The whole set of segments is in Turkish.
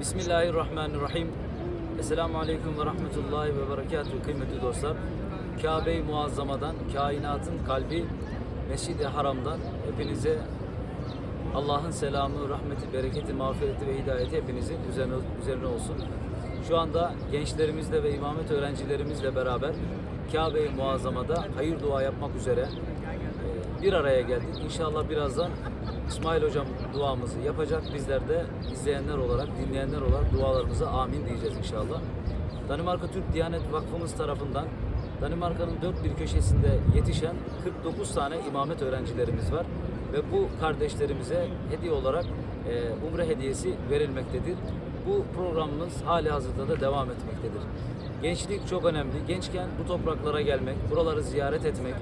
Bismillahirrahmanirrahim. Esselamu Aleyküm ve Rahmetullahi ve Berekatuhu kıymetli dostlar. Kabe-i Muazzama'dan, kainatın kalbi Mescid-i Haram'dan hepinize Allah'ın selamı, rahmeti, bereketi, mağfireti ve hidayeti hepinizin üzerine, üzerine olsun. Şu anda gençlerimizle ve imamet öğrencilerimizle beraber Kabe-i Muazzama'da hayır dua yapmak üzere bir araya geldik. İnşallah birazdan İsmail Hocam duamızı yapacak. Bizler de izleyenler olarak, dinleyenler olarak dualarımıza amin diyeceğiz inşallah. Danimarka Türk Diyanet Vakfımız tarafından Danimarka'nın dört bir köşesinde yetişen 49 tane imamet öğrencilerimiz var ve bu kardeşlerimize hediye olarak e, umre hediyesi verilmektedir. Bu programımız hali hazırda da devam etmektedir. Gençlik çok önemli. Gençken bu topraklara gelmek, buraları ziyaret etmek,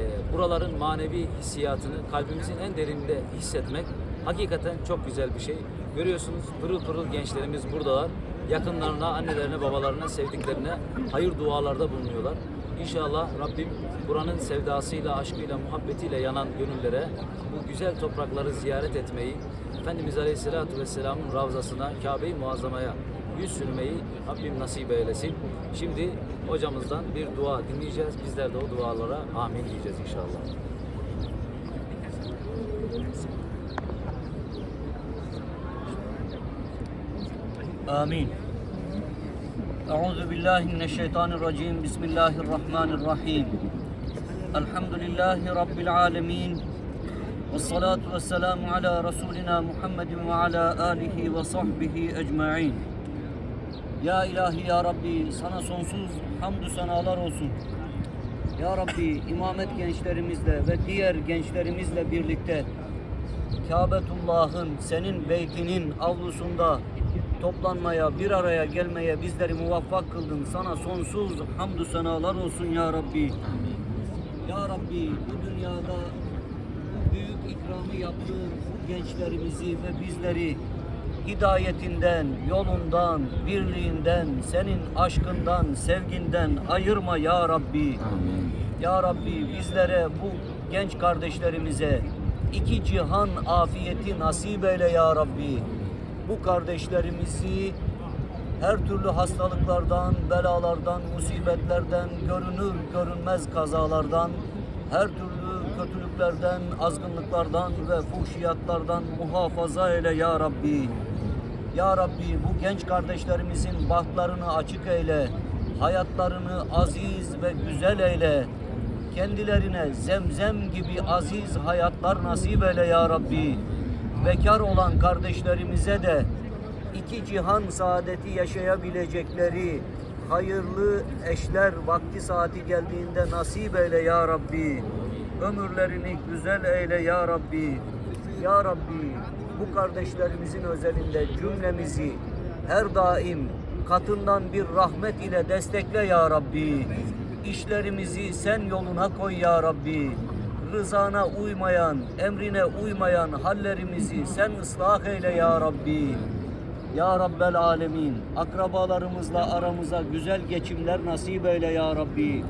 e, buraların manevi hissiyatını kalbimizin en derininde hissetmek hakikaten çok güzel bir şey. Görüyorsunuz pırıl pırıl gençlerimiz buradalar. Yakınlarına, annelerine, babalarına, sevdiklerine hayır dualarda bulunuyorlar. İnşallah Rabbim buranın sevdasıyla, aşkıyla, muhabbetiyle yanan gönüllere bu güzel toprakları ziyaret etmeyi, Efendimiz Aleyhisselatü Vesselam'ın ravzasına, Kabe-i Muazzama'ya yüz sürmeyi Rabbim nasip eylesin. Şimdi hocamızdan bir dua dinleyeceğiz. Bizler de o dualara amin diyeceğiz inşallah. آمين أعوذ بالله من الشيطان الرجيم بسم الله الرحمن الرحيم الحمد لله رب العالمين والصلاة والسلام على رسولنا محمد وعلى آله وصحبه أجمعين ya ilahi ya Rabbi sana sonsuz hamdü senalar olsun. Ya Rabbi imamet gençlerimizle ve diğer gençlerimizle birlikte Kabetullah'ın senin beytinin avlusunda toplanmaya, bir araya gelmeye bizleri muvaffak kıldın. Sana sonsuz hamdü senalar olsun ya Rabbi. Ya Rabbi bu dünyada bu büyük ikramı yaptığın gençlerimizi ve bizleri hidayetinden, yolundan, birliğinden, senin aşkından, sevginden ayırma ya Rabbi. Ya Rabbi bizlere bu genç kardeşlerimize iki cihan afiyeti nasip eyle ya Rabbi. Bu kardeşlerimizi her türlü hastalıklardan, belalardan, musibetlerden, görünür görünmez kazalardan, her türlü kötülüklerden, azgınlıklardan ve fuhşiyatlardan muhafaza eyle ya Rabbi. Ya Rabbi bu genç kardeşlerimizin bahtlarını açık eyle, hayatlarını aziz ve güzel eyle. Kendilerine zemzem gibi aziz hayatlar nasip eyle ya Rabbi. Bekar olan kardeşlerimize de iki cihan saadeti yaşayabilecekleri hayırlı eşler vakti saati geldiğinde nasip eyle ya Rabbi. Ömürlerini güzel eyle ya Rabbi. Ya Rabbi bu kardeşlerimizin özelinde cümlemizi her daim katından bir rahmet ile destekle ya Rabbi. İşlerimizi sen yoluna koy ya Rabbi. Rızana uymayan, emrine uymayan hallerimizi sen ıslah eyle ya Rabbi. Ya Rabbel Alemin, akrabalarımızla aramıza güzel geçimler nasip eyle ya Rabbi.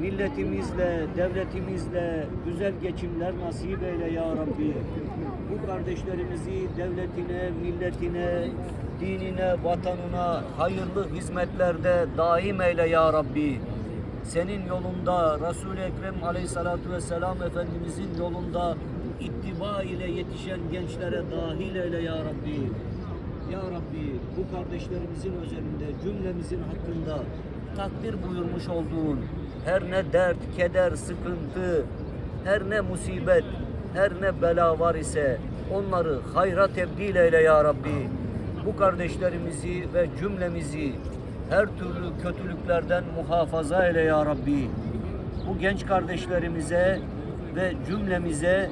Milletimizle, devletimizle güzel geçimler nasip eyle ya Rabbi. Bu kardeşlerimizi devletine, milletine, dinine, vatanına hayırlı hizmetlerde daim eyle ya Rabbi. Senin yolunda Resul-i Ekrem Aleyhisselatü Vesselam Efendimizin yolunda ittiba ile yetişen gençlere dahil eyle ya Rabbi. Ya Rabbi bu kardeşlerimizin özelinde cümlemizin hakkında takdir buyurmuş olduğun her ne dert, keder, sıkıntı, her ne musibet, her ne bela var ise onları hayra tebdil eyle ya Rabbi. Bu kardeşlerimizi ve cümlemizi her türlü kötülüklerden muhafaza eyle ya Rabbi. Bu genç kardeşlerimize ve cümlemize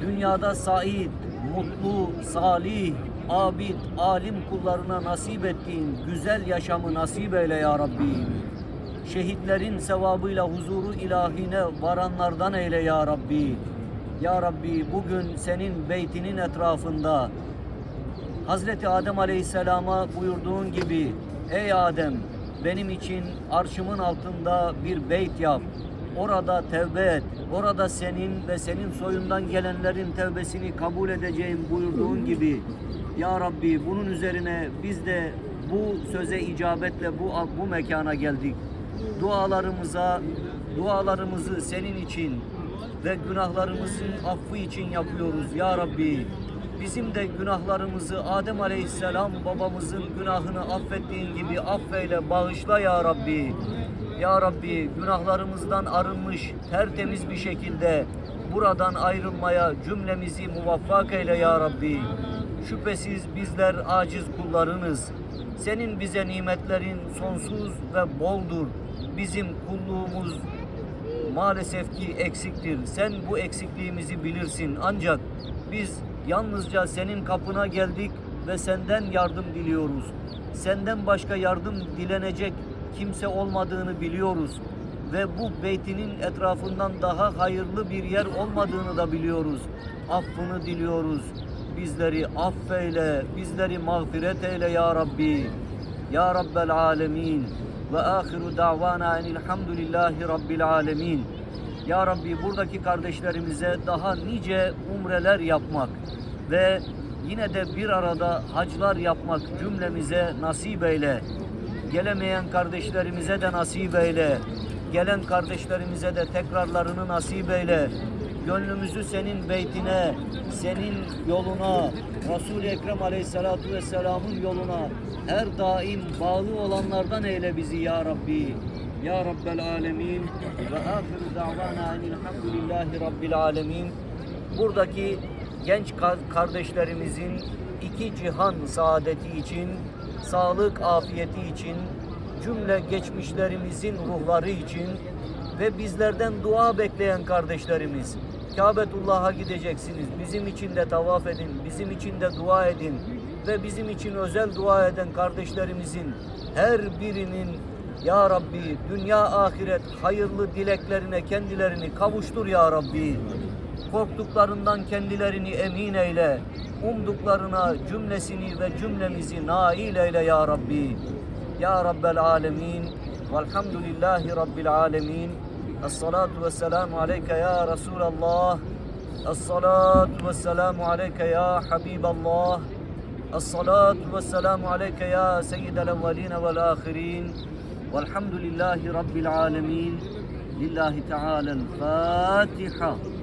dünyada said, mutlu, salih, abid, alim kullarına nasip ettiğin güzel yaşamı nasip eyle ya Rabbi. Şehitlerin sevabıyla huzuru ilahine varanlardan eyle ya Rabbi. Ya Rabbi bugün senin beytinin etrafında Hazreti Adem Aleyhisselam'a buyurduğun gibi Ey Adem benim için arşımın altında bir beyt yap. orada tevbe et. Orada senin ve senin soyundan gelenlerin tevbesini kabul edeceğim buyurduğun gibi Ya Rabbi bunun üzerine biz de bu söze icabetle bu bu mekana geldik. Dualarımıza dualarımızı senin için ve günahlarımızın affı için yapıyoruz ya Rabbi. Bizim de günahlarımızı Adem Aleyhisselam babamızın günahını affettiğin gibi affeyle bağışla ya Rabbi. Ya Rabbi günahlarımızdan arınmış tertemiz bir şekilde buradan ayrılmaya cümlemizi muvaffak eyle ya Rabbi. Şüphesiz bizler aciz kullarınız. Senin bize nimetlerin sonsuz ve boldur. Bizim kulluğumuz maalesef ki eksiktir. Sen bu eksikliğimizi bilirsin. Ancak biz yalnızca senin kapına geldik ve senden yardım diliyoruz. Senden başka yardım dilenecek kimse olmadığını biliyoruz ve bu beytinin etrafından daha hayırlı bir yer olmadığını da biliyoruz. Affını diliyoruz. Bizleri affeyle, bizleri mağfiret eyle ya Rabbi. Ya Rabbel alemin. Ve ahiru davana enilhamdülillahi rabbil alemin. Ya Rabbi buradaki kardeşlerimize daha nice umreler yapmak ve yine de bir arada haclar yapmak cümlemize nasip eyle. Gelemeyen kardeşlerimize de nasip eyle. Gelen kardeşlerimize de tekrarlarını nasip eyle. Gönlümüzü senin beytine, senin yoluna, Resul-i Ekrem Aleyhisselatü Vesselam'ın yoluna her daim bağlı olanlardan eyle bizi ya Rabbi. Ya Rabbel Alemin ve ahiru davana enilhamdülillahi Rabbil Alemin. Buradaki genç ka- kardeşlerimizin iki cihan saadeti için, sağlık afiyeti için, cümle geçmişlerimizin ruhları için ve bizlerden dua bekleyen kardeşlerimiz. Kabetullah'a gideceksiniz. Bizim için de tavaf edin, bizim için de dua edin ve bizim için özel dua eden kardeşlerimizin her birinin ya Rabbi dünya ahiret hayırlı dileklerine kendilerini kavuştur ya Rabbi. Korktuklarından kendilerini emin eyle. Umduklarına cümlesini ve cümlemizi nail eyle ya Rabbi. Ya Rabbel alemin. Velhamdülillahi Rabbil alemin. Esselatu vesselamu aleyke ya Resulallah. Esselatu vesselamu aleyke ya Habiballah. Esselatu vesselamu aleyke ya Seyyidel evveline vel ahirin. Velhamdülillahi Rabbil alemin. Lillahi Teala'l Fatiha.